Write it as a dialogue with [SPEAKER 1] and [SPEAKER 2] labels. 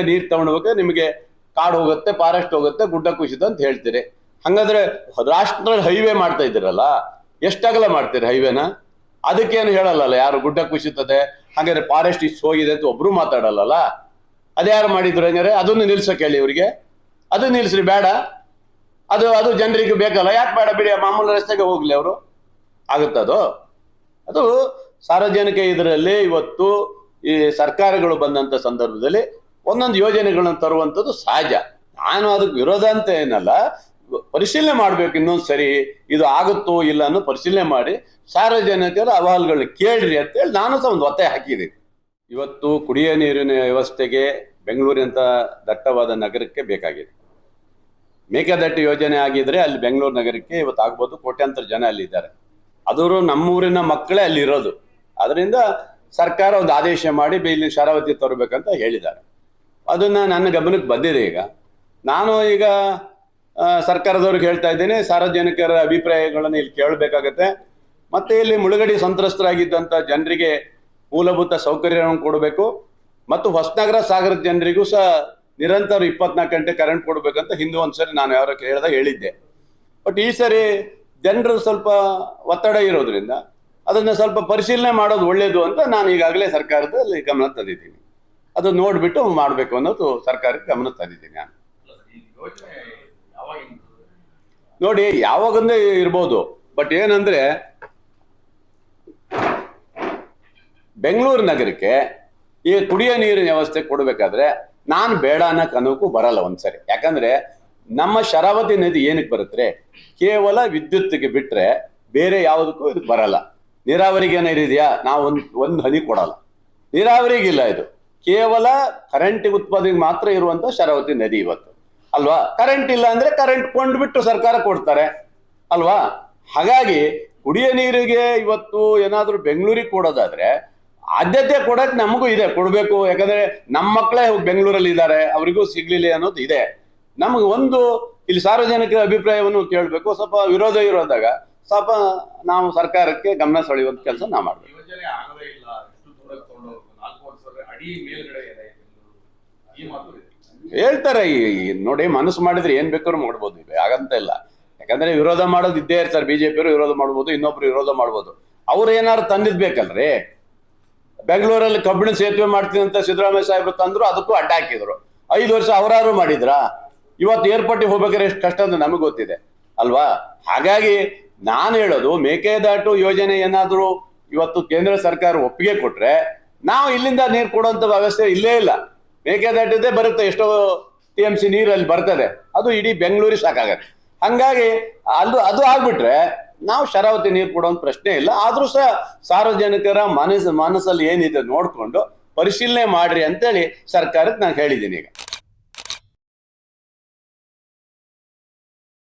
[SPEAKER 1] ನೀರ್ ತಗೊಂಡೋಗ ನಿಮಗೆ ಕಾಡು ಹೋಗುತ್ತೆ, ಫಾರೆಸ್ಟ್ ಹೋಗುತ್ತೆ, ಗುಡ್ಡ ಕುಸಿತ ಅಂತ ಹೇಳ್ತೀರಿ. ಹಂಗಾದ್ರೆ ರಾಷ್ಟ್ರದಲ್ಲಿ ಹೈವೇ ಮಾಡ್ತಾ ಇದ್ದೀರಲ್ಲ ಎಷ್ಟಾಗಲ ಮಾಡ್ತೀರಿ ಹೈವೇನ ಅದಕ್ಕೇನು ಹೇಳಲ್ಲ ಯಾರು ಗುಡ್ಡ ಕುಸಿತದೆ, ಹಾಗಾದ್ರೆ ಫಾರೆಸ್ಟ್ ಇಷ್ಟು ಹೋಗಿದೆ ಅಂತ ಒಬ್ರು ಮಾತಾಡಲ್ಲ ಅದ್ಯಾರು ಮಾಡಿದ್ರು ಹಂಗಾರೆ? ಅದನ್ನು ನಿಲ್ಸಕ್ಕೆ ಹೇಳಿ ಇವರಿಗೆ. ಅದು ನಿಲ್ಸ್ರಿ, ಬೇಡ. ಅದು ಅದು ಜನರಿಗೆ ಬೇಕಲ್ಲ. ಯಾಕೆ ಬೇಡ ಬಿಡಿ ಮಾಮೂಲು ರಸ್ತೆಗೆ ಹೋಗ್ಲಿ ಅವರು. ಆಗುತ್ತದು ಅದು ಸಾರ್ವಜನಿಕ ಇದರಲ್ಲಿ ಇವತ್ತು ಈ ಸರ್ಕಾರಗಳು ಬಂದಂತ ಸಂದರ್ಭದಲ್ಲಿ ಒಂದೊಂದು ಯೋಜನೆಗಳನ್ನು ತರುವಂಥದ್ದು ಸಹಜ. ನಾನು ಅದಕ್ಕೆ ವಿರೋಧ ಅಂತ ಏನಲ್ಲ. ಪರಿಶೀಲನೆ ಮಾಡಬೇಕು ಇನ್ನೊಂದು ಸರಿ, ಇದು ಆಗುತ್ತೋ ಇಲ್ಲ ಅನ್ನೋ ಪರಿಶೀಲನೆ ಮಾಡಿ, ಸಾರ್ವಜನಿಕರ ಅಹವಾಲುಗಳನ್ನ ಕೇಳ್ರಿ ಅಂತೇಳಿ ನಾನು ಸಹ ಒಂದು ಒತ್ತಾಯ ಹಾಕಿದ್ದೀನಿ. ಇವತ್ತು ಕುಡಿಯೋ ನೀರಿನ ವ್ಯವಸ್ಥೆಗೆ ಬೆಂಗಳೂರಿನಂಥ ದಟ್ಟವಾದ ನಗರಕ್ಕೆ ಬೇಕಾಗಿದೆ. ಮೇಕೆದಾಟು ಯೋಜನೆ ಆಗಿದ್ರೆ ಅಲ್ಲಿ ಬೆಂಗಳೂರು ನಗರಕ್ಕೆ ಇವತ್ತು ಆಗ್ಬೋದು, ಕೋಟ್ಯಾಂತರ ಜನ ಅಲ್ಲಿ ಇದ್ದಾರೆ. ಅದವರು ನಮ್ಮೂರಿನ ಮಕ್ಕಳೇ ಅಲ್ಲಿರೋದು ಅದರಿಂದ ಸರ್ಕಾರ ಒಂದು ಆದೇಶ ಮಾಡಿ ಇಲ್ಲಿ ಶರಾವತಿ ತರಬೇಕಂತ ಹೇಳಿದ್ದಾರೆ. ಅದನ್ನ ನನ್ನ ಗಮನಕ್ಕೆ ಬಂದಿದೆ ಈಗ. ನಾನು ಈಗ ಸರ್ಕಾರದವ್ರಿಗೆ ಹೇಳ್ತಾ ಇದ್ದೇನೆ, ಸಾರ್ವಜನಿಕರ ಅಭಿಪ್ರಾಯಗಳನ್ನು ಇಲ್ಲಿ ಕೇಳಬೇಕಾಗತ್ತೆ. ಮತ್ತೆ ಇಲ್ಲಿ ಮುಳುಗಡೆ ಸಂತ್ರಸ್ತರಾಗಿದ್ದಂಥ ಜನರಿಗೆ ಮೂಲಭೂತ ಸೌಕರ್ಯವನ್ನು ಕೊಡಬೇಕು. ಮತ್ತು ಹೊಸನಗರ ಸಾಗರದ ಜನರಿಗೂ ಸಹ ನಿರಂತರ ಇಪ್ಪತ್ನಾಲ್ಕು ಗಂಟೆ ಕರೆಂಟ್ ಕೊಡಬೇಕಂತ ಹಿಂದೆ ಒಂದ್ಸರಿ ನಾನು ಯಾರೋ ಕೇಳಿದಾಗ ಹೇಳಿದ್ದೆ. ಬಟ್ ಈ ಸರಿ ಜನರು ಸ್ವಲ್ಪ ಒತ್ತಡ ಇರೋದ್ರಿಂದ ಅದನ್ನ ಸ್ವಲ್ಪ ಪರಿಶೀಲನೆ ಮಾಡೋದು ಒಳ್ಳೇದು ಅಂತ ನಾನು ಈಗಾಗಲೇ ಸರ್ಕಾರದಲ್ಲಿ ಗಮನ ತಂದಿದ್ದೀನಿ. ಅದು ನೋಡ್ಬಿಟ್ಟು ಮಾಡಬೇಕು ಅನ್ನೋದು ಸರ್ಕಾರಕ್ಕೆ ಗಮನ ತಂದಿದ್ದೀನಿ ನಾನು ನೋಡಿ ಯಾವಾಗಂದೇ ಇರ್ಬೋದು ಬಟ್ ಏನಂದ್ರೆ, ಬೆಂಗಳೂರು ನಗರಕ್ಕೆ ಈ ಕುಡಿಯೋ ನೀರಿನ ವ್ಯವಸ್ಥೆ ಕೊಡಬೇಕಾದ್ರೆ ನಾನು ಬೇಡ ಅನ್ನೋ ಕನವಕ್ಕೂ ಬರಲ್ಲ ಒಂದ್ಸರಿ. ಯಾಕಂದ್ರೆ, ನಮ್ಮ ಶರಾವತಿ ನದಿ ಏನಕ್ಕೆ ಬರುತ್ತೆ? ಕೇವಲ ವಿದ್ಯುತ್ಗೆ ಬಿಟ್ರೆ ಬೇರೆ ಯಾವುದಕ್ಕೂ ಇದಕ್ಕೆ ಬರಲ್ಲ. ನೀರಾವರಿಗೆ ಏನಿದೆಯಾ ನಾವು ಒಂದ್ ಒಂದ್ ಹನಿ ಕೊಡಲ್ಲ. ನೀರಾವರಿಗಿಲ್ಲ ಇದು. ಕೇವಲ ಕರೆಂಟ್ ಉತ್ಪಾದನೆಗೆ ಮಾತ್ರ ಇರುವಂತ ಶರಾವತಿ ನದಿ ಇವತ್ತು. ಅಲ್ವಾ? ಕರೆಂಟ್ ಇಲ್ಲ ಅಂದ್ರೆ ಕರೆಂಟ್ ಕೊಂಡ್ಬಿಟ್ಟು ಸರ್ಕಾರ ಕೊಡ್ತಾರೆ. ಅಲ್ವಾ? ಹಾಗಾಗಿ ಕುಡಿಯೋ ನೀರಿಗೆ ಇವತ್ತು ಏನಾದರೂ ಬೆಂಗಳೂರಿಗೆ ಕೊಡೋದಾದ್ರೆ ಆದ್ಯತೆ ಕೊಡಕ್ ನಮಗೂ ಇದೆ, ಕೊಡ್ಬೇಕು. ಯಾಕಂದ್ರೆ ನಮ್ಮ ಮಕ್ಕಳೇ ಬೆಂಗಳೂರಲ್ಲಿ ಇದ್ದಾರೆ, ಅವರಿಗೂ ಸಿಗ್ಲಿಲ್ಲ ಅನ್ನೋದು ಇದೆ. ನಮಗೆ ಒಂದು ಇಲ್ಲಿ ಸಾರ್ವಜನಿಕರ ಅಭಿಪ್ರಾಯವನ್ನು ಕೇಳಬೇಕು. ಸ್ವಲ್ಪ ವಿರೋಧ ಇರೋದಾಗ ಸ್ವಲ್ಪ ನಾವು ಸರ್ಕಾರಕ್ಕೆ ಗಮನ ಸೆಳೆಯುವಂತ ಕೆಲಸ ನಾವು ಮಾಡ್ಬೇಕು
[SPEAKER 2] ಯೋಜನೆ ಆಗದೇ ಇಲ್ಲ ಇಷ್ಟು ದೂರಕ್ಕೆ ತಗೊಂಡೋಗ್ಬೇಕು ನಾಲ್ಕು ವರ್ಷ ಅಡಿ ಮೇಲ್ಗಡೆ ಇದೆ ಬೆಂಗಳೂರು. ಈ ಮಾತು ಇದೆ
[SPEAKER 1] ಹೇಳ್ತಾರೆ ನೋಡಿ ಮನಸ್ಸು ಮಾಡಿದ್ರೆ ಏನ್ ಬೇಕಾದ್ರೂ ಮಾಡ್ಬೋದು. ಹಾಗಂತ ಇಲ್ಲ. ಯಾಕಂದ್ರೆ ವಿರೋಧ ಮಾಡೋದು ಇದ್ದೇ ಇರ್ತಾರೆ, ಬಿಜೆಪಿಯವರು ವಿರೋಧ ಮಾಡ್ಬೋದು, ಇನ್ನೊಬ್ರು ವಿರೋಧ ಮಾಡ್ಬೋದು. ಅವ್ರು ಏನಾದ್ರು ತಂದಿದ್ ಬೇಕಲ್ರಿ? ಬೆಂಗಳೂರಲ್ಲಿ ಕಬ್ಬಿಣ ಸೇತುವೆ ಮಾಡ್ತೀನಿ ಅಂತ ಸಿದ್ದರಾಮಯ್ಯ ಸಾಹೇಬ್ರು ತಂದ್ರು, ಅದಕ್ಕೂ ಅಡ್ಡ ಹಾಕಿದ್ರು. ಐದು ವರ್ಷ ಅವರಾರು ಮಾಡಿದ್ರಾ? ಇವತ್ತು ಏರ್ಪೋರ್ಟಿಗೆ ಹೋಗ್ಬೇಕಾದ್ರೆ ಎಷ್ಟು ಕಷ್ಟ ಅಂತ ನಮಗೆ ಗೊತ್ತಿದೆ. ಅಲ್ವಾ? ಹಾಗಾಗಿ ನಾನು ಹೇಳೋದು, ಮೇಕೆದಾಟು ಯೋಜನೆ ಏನಾದರೂ ಇವತ್ತು ಕೇಂದ್ರ ಸರ್ಕಾರ ಒಪ್ಪಿಗೆ ಕೊಟ್ರೆ ನಾವು ಇಲ್ಲಿಂದ ನೀರು ಕೊಡುವಂತ ವ್ಯವಸ್ಥೆ ಇಲ್ಲೇ ಇಲ್ಲ. ಮೇಕೆದಾಟಿದೆ ಬರುತ್ತೆ, ಎಷ್ಟೋ ಟಿ ಎಂ ಸಿ ನೀರು ಅಲ್ಲಿ ಬರ್ತದೆ. ಅದು ಇಡೀ ಬೆಂಗಳೂರಿಗೆ ಸಾಕಾಗತ್ತೆ. ಹಂಗಾಗಿ ಅದು ಅದು ಆಗ್ಬಿಟ್ರೆ ನಾವು ಶರಾವತಿ ನೀರು ಕೊಡುವಂತ ಪ್ರಶ್ನೆ ಇಲ್ಲ. ಆದ್ರೂ ಸಹ ಸಾರ್ವಜನಿಕರ ಮನಸ್ಸು, ಮನಸ್ಸಲ್ಲಿ ಏನಿದೆ ನೋಡ್ಕೊಂಡು ಪರಿಶೀಲನೆ ಮಾಡ್ರಿ ಅಂತೇಳಿ ಸರ್ಕಾರಕ್ಕೆ ನಾನು ಹೇಳಿದ್ದೀನಿ ಈಗ.